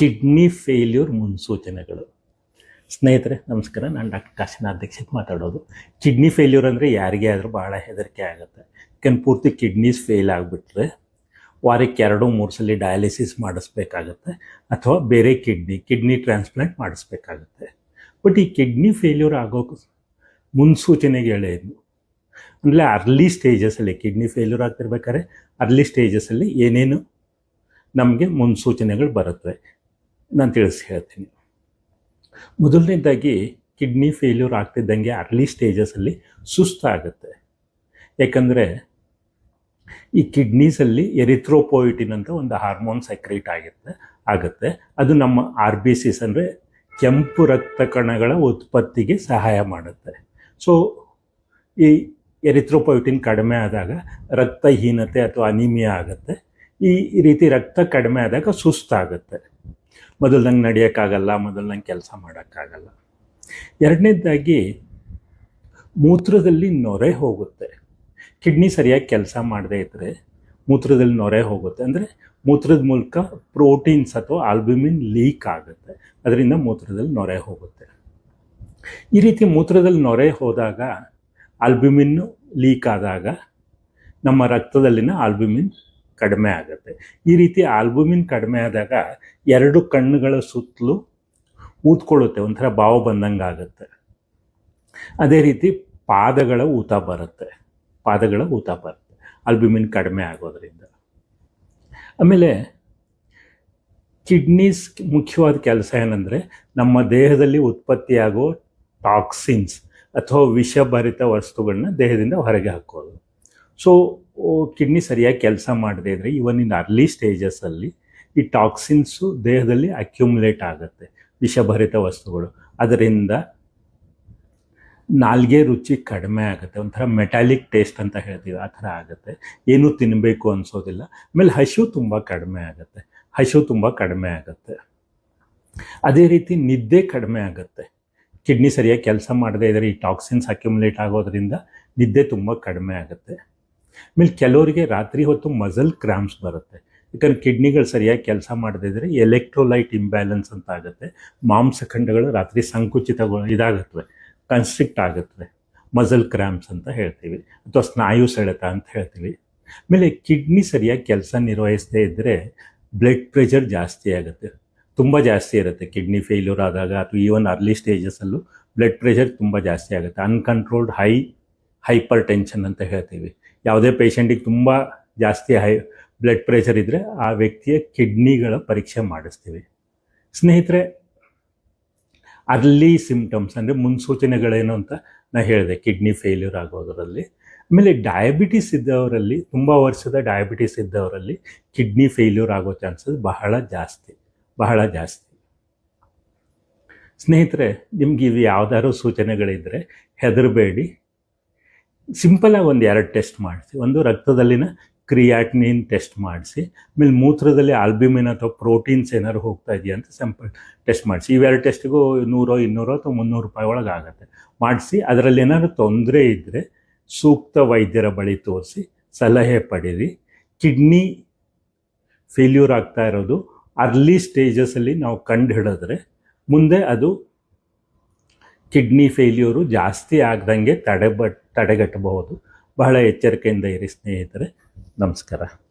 Kidney failure ಮುನ್ಸೂಚನೆಗಳು. ಸ್ನೇಹಿತರೆ, ನಮಸ್ಕಾರ. ನಾನು ಡಾಕ್ಟರ್ ಕಾಶಿನಾಥ್ ದೀಕ್ಷಿತ್ ಮಾತಾಡೋದು. ಕಿಡ್ನಿ ಫೇಲ್ಯೂರ್ ಅಂದರೆ ಯಾರಿಗೆ ಆದರೂ ಭಾಳ ಹೆದರಿಕೆ ಆಗುತ್ತೆ. ಯಾಕಂದ್ರೆ ಪೂರ್ತಿ ಕಿಡ್ನೀಸ್ ಫೇಲ್ ಆಗಿಬಿಟ್ರೆ ವಾರಕ್ಕೆ ಎರಡು, ಮೂರು ಸಲ ಡಯಾಲಿಸಿಸ್ ಮಾಡಿಸ್ಬೇಕಾಗತ್ತೆ ಅಥವಾ ಬೇರೆ ಕಿಡ್ನಿ ಕಿಡ್ನಿ ಟ್ರಾನ್ಸ್ಪ್ಲಾಂಟ್ ಮಾಡಿಸ್ಬೇಕಾಗತ್ತೆ. ಬಟ್ ಈ ಕಿಡ್ನಿ ಫೇಲ್ಯೂರ್ ಆಗೋಕೆ ಮುನ್ಸೂಚನೆಗಳೇನು ಅಂದರೆ ಅರ್ಲಿ ಸ್ಟೇಜಸಲ್ಲಿ ಕಿಡ್ನಿ ಫೇಲ್ಯೂರ್ ಆಗ್ತಿರ್ಬೇಕಾದ್ರೆ ಅರ್ಲಿ ಸ್ಟೇಜಸ್ಸಲ್ಲಿ ಏನೇನು ನಮಗೆ ಮುನ್ಸೂಚನೆಗಳು ಬರುತ್ತವೆ ನಾನು ತಿಳಿಸಿ ಹೇಳ್ತೀನಿ. ಮೊದಲನೇದಾಗಿ ಕಿಡ್ನಿ ಫೇಲ್ಯೂರ್ ಆಗ್ತಿದ್ದಂಗೆ ಅರ್ಲಿ ಸ್ಟೇಜಸಲ್ಲಿ ಸುಸ್ತಾಗುತ್ತೆ. ಯಾಕಂದರೆ ಈ ಕಿಡ್ನೀಸಲ್ಲಿ ಎರಿಥ್ರೋಪೋಯಿಟಿನ್ ಅಂತ ಒಂದು ಹಾರ್ಮೋನ್ ಸೆಕ್ರೇಟ್ ಆಗುತ್ತೆ ಆಗುತ್ತೆ. ಅದು ನಮ್ಮ ಆರ್ ಬಿ ಸಿಸ್ ಅಂದರೆ ಕೆಂಪು ರಕ್ತ ಕಣಗಳ ಉತ್ಪತ್ತಿಗೆ ಸಹಾಯ ಮಾಡುತ್ತೆ. ಸೊ ಈ ಎರಿಥ್ರೋಪೋಯಿಟಿನ್ ಕಡಿಮೆ ಆದಾಗ ರಕ್ತಹೀನತೆ ಅಥವಾ ಅನಿಮಿಯಾ ಆಗುತ್ತೆ. ಈ ರೀತಿ ರಕ್ತ ಕಡಿಮೆ ಆದಾಗ ಸುಸ್ತಾಗುತ್ತೆ. ಮೊದಲ್ನಂಗೆ ನಡೆಯೋಕ್ಕಾಗಲ್ಲ ಮೊದಲ್ನಂಗೆ ಕೆಲಸ ಮಾಡೋಕ್ಕಾಗಲ್ಲ. ಎರಡನೇದಾಗಿ ಮೂತ್ರದಲ್ಲಿ ನೊರೆ ಹೋಗುತ್ತೆ. ಕಿಡ್ನಿ ಸರಿಯಾಗಿ ಕೆಲಸ ಮಾಡದೇ ಇದ್ದರೆ ಮೂತ್ರದಲ್ಲಿ ನೊರೆ ಹೋಗುತ್ತೆ. ಅಂದರೆ ಮೂತ್ರದ ಮೂಲಕ ಪ್ರೋಟೀನ್ಸ್ ಅಥವಾ ಆಲ್ಬ್ಯುಮಿನ್ ಲೀಕ್ ಆಗುತ್ತೆ. ಅದರಿಂದ ಮೂತ್ರದಲ್ಲಿ ನೊರೆ ಹೋಗುತ್ತೆ. ಈ ರೀತಿ ಮೂತ್ರದಲ್ಲಿ ನೊರೆ ಹೋದಾಗ ಆಲ್ಬಿಮಿನ್ನು ಲೀಕ್ ಆದಾಗ ನಮ್ಮ ರಕ್ತದಲ್ಲಿನ ಆಲ್ಬ್ಯುಮಿನ್ ಕಡಿಮೆ ಆಗುತ್ತೆ. ಈ ರೀತಿ ಆಲ್ಬುಮಿನ್ ಕಡಿಮೆ ಆದಾಗ ಎರಡು ಕಣ್ಣುಗಳ ಸುತ್ತಲೂ ಊದ್ಕೊಳ್ಳುತ್ತೆ, ಒಂಥರ ಬಾವು ಬಂದಂಗೆ ಆಗುತ್ತೆ. ಅದೇ ರೀತಿ ಪಾದಗಳ ಊತ ಬರುತ್ತೆ, ಪಾದಗಳ ಊತ ಬರುತ್ತೆ, ಆಲ್ಬುಮಿನ್ ಕಡಿಮೆ ಆಗೋದ್ರಿಂದ. ಆಮೇಲೆ ಕಿಡ್ನೀಸ್ ಮುಖ್ಯವಾದ ಕೆಲಸ ಏನಂದರೆ ನಮ್ಮ ದೇಹದಲ್ಲಿ ಉತ್ಪತ್ತಿಯಾಗೋ ಟಾಕ್ಸಿನ್ಸ್ ಅಥವಾ ವಿಷಭರಿತ ವಸ್ತುಗಳನ್ನ ದೇಹದಿಂದ ಹೊರಗೆ ಹಾಕೋದು. ಸೊ ಕಿಡ್ನಿ ಸರಿಯಾಗಿ ಕೆಲಸ ಮಾಡದೇ ಇದ್ದರೆ ಇವನ್ ಇನ್ ಅರ್ಲಿ ಸ್ಟೇಜಸಲ್ಲಿ ಈ ಟಾಕ್ಸಿನ್ಸು ದೇಹದಲ್ಲಿ ಅಕ್ಯುಮುಲೇಟ್ ಆಗುತ್ತೆ, ವಿಷಭರಿತ ವಸ್ತುಗಳು. ಅದರಿಂದ ನಾಲ್ಗೆ ರುಚಿ ಕಡಿಮೆ ಆಗುತ್ತೆ, ಒಂಥರ ಮೆಟಾಲಿಕ್ ಟೇಸ್ಟ್ ಅಂತ ಹೇಳ್ತೀವಿ, ಆ ಥರ ಆಗುತ್ತೆ. ಏನೂ ತಿನ್ನಬೇಕು ಅನಿಸೋದಿಲ್ಲ. ಆಮೇಲೆ ಹಸಿವು ತುಂಬ ಕಡಿಮೆ ಆಗುತ್ತೆ, ಹಸಿವು ತುಂಬ ಕಡಿಮೆ ಆಗುತ್ತೆ. ಅದೇ ರೀತಿ ನಿದ್ದೆ ಕಡಿಮೆ ಆಗುತ್ತೆ. ಕಿಡ್ನಿ ಸರಿಯಾಗಿ ಕೆಲಸ ಮಾಡದೇ ಇದ್ದರೆ ಈ ಟಾಕ್ಸಿನ್ಸ್ ಅಕ್ಯುಮುಲೇಟ್ ಆಗೋದ್ರಿಂದ ನಿದ್ದೆ ತುಂಬ ಕಡಿಮೆ ಆಗುತ್ತೆ. ಆಮೇಲೆ ಕೆಲವರಿಗೆ ರಾತ್ರಿ ಹೊತ್ತು ಮಸಲ್ ಕ್ರಾಮ್ಸ್ ಬರುತ್ತೆ. ಯಾಕಂದ್ರೆ ಕಿಡ್ನಿಗಳು ಸರಿಯಾಗಿ ಕೆಲಸ ಮಾಡದಿದ್ರೆ ಎಲೆಕ್ಟ್ರೋಲೈಟ್ ಇಂಬ್ಯಾಲೆನ್ಸ್ ಅಂತ ಆಗುತ್ತೆ. ಮಾಂಸಖಂಡಗಳು ರಾತ್ರಿ ಸಂಕುಚಿತ ಇದಾಗುತ್ತವೆ ಕನ್ಸ್ಟ್ರಿಕ್ಟ್ ಆಗುತ್ತವೆ ಮಸಲ್ ಕ್ರ್ಯಾಂಪ್ಸ್ ಅಂತ ಹೇಳ್ತೀವಿ. ಅಥವಾ ಸ್ನಾಯು ಸೆಳೆತ ಅಂತ ಹೇಳ್ತೀವಿ. ಆಮೇಲೆ ಕಿಡ್ನಿ ಸರಿಯಾಗಿ ಕೆಲಸ ನಿರ್ವಹಿಸದೇ ಇದ್ದರೆ ಬ್ಲಡ್ ಪ್ರೆಷರ್ ಜಾಸ್ತಿ ಆಗುತ್ತೆ. ತುಂಬ ಜಾಸ್ತಿ ಇರುತ್ತೆ. ಕಿಡ್ನಿ ಫೇಲ್ಯೂರ್ ಆದಾಗ ಅಥವಾ ಈವನ್ ಅರ್ಲಿ ಸ್ಟೇಜಸಲ್ಲೂ ಬ್ಲಡ್ ಪ್ರೆಷರ್ ತುಂಬ ಜಾಸ್ತಿ ಆಗುತ್ತೆ. ಅನ್ಕಂಟ್ರೋಲ್ಡ್ ಹೈ ಹೈಪರ್ ಟೆನ್ಷನ್ ಅಂತ ಹೇಳ್ತೀವಿ. ಯಾವುದೇ ಪೇಷಂಟಿಗೆ ತುಂಬ ಜಾಸ್ತಿ ಹೈ ಬ್ಲಡ್ ಪ್ರೆಷರ್ ಇದ್ದರೆ ಆ ವ್ಯಕ್ತಿಯ ಕಿಡ್ನಿಗಳ ಪರೀಕ್ಷೆ ಮಾಡಿಸ್ತೀವಿ. ಸ್ನೇಹಿತರೆ ಅರ್ಲಿ ಸಿಮ್ಟಮ್ಸ್ ಅಂದರೆ ಮುನ್ಸೂಚನೆಗಳೇನು ಅಂತ ನಾನು ಹೇಳಿದೆ. ಕಿಡ್ನಿ ಫೇಲ್ಯೂರ್ ಆಗೋದರಲ್ಲಿ, ಆಮೇಲೆ ಡಯಾಬಿಟಿಸ್ ಇದ್ದವರಲ್ಲಿ, ತುಂಬ ವರ್ಷದ ಡಯಾಬಿಟಿಸ್ ಇದ್ದವರಲ್ಲಿ ಕಿಡ್ನಿ ಫೇಲ್ಯೂರ್ ಆಗೋ ಚಾನ್ಸಸ್ ಬಹಳ ಜಾಸ್ತಿ ಬಹಳ ಜಾಸ್ತಿ. ಸ್ನೇಹಿತರೆ, ನಿಮ್ಗೆ ಇವು ಯಾವ್ದಾದ್ರು ಸೂಚನೆಗಳಿದ್ದರೆ ಹೆದರಬೇಡಿ. ಸಿಂಪಲಾಗಿ ಒಂದು ಎರಡು ಟೆಸ್ಟ್ ಮಾಡಿಸಿ. ಒಂದು ರಕ್ತದಲ್ಲಿನ ಕ್ರಿಯಾಟ್ನಿನ್ ಟೆಸ್ಟ್ ಮಾಡಿಸಿ, ಆಮೇಲೆ ಮೂತ್ರದಲ್ಲಿ ಆಲ್ಬಿಮಿನ್ ಅಥವಾ ಪ್ರೋಟೀನ್ಸ್ ಏನಾದ್ರು ಹೋಗ್ತಾ ಇದೆಯಾ ಅಂತ ಸಿಂಪಲ್ ಟೆಸ್ಟ್ ಮಾಡಿಸಿ. ಇವೆರಡು ಟೆಸ್ಟಿಗೂ ನೂರೋ, ಇನ್ನೂರೋ ಅಥವಾ ಮುನ್ನೂರು ರೂಪಾಯಿ ಒಳಗೆ ಆಗುತ್ತೆ. ಮಾಡಿಸಿ, ಅದರಲ್ಲಿ ಏನಾದ್ರು ತೊಂದರೆ ಇದ್ದರೆ ಸೂಕ್ತ ವೈದ್ಯರ ಬಳಿ ತೋರಿಸಿ, ಸಲಹೆ ಪಡೀರಿ. ಕಿಡ್ನಿ ಫೇಲ್ಯೂರ್ ಆಗ್ತಾ ಇರೋದು ಅರ್ಲಿ ಸ್ಟೇಜಸ್ಸಲ್ಲಿ ನಾವು ಕಂಡು ಹಿಡಿದ್ರೆ ಮುಂದೆ ಅದು ಕಿಡ್ನಿ ಫೇಲ್ಯೂರು ಜಾಸ್ತಿ ಆಗ್ದಂಗೆ ತಡೆಬ ತಡೆಗಟ್ಟಬಹುದು. ಬಹಳ ಎಚ್ಚರಿಕೆಯಿಂದ ಇರಿ ಸ್ನೇಹಿತರೆ. ನಮಸ್ಕಾರ.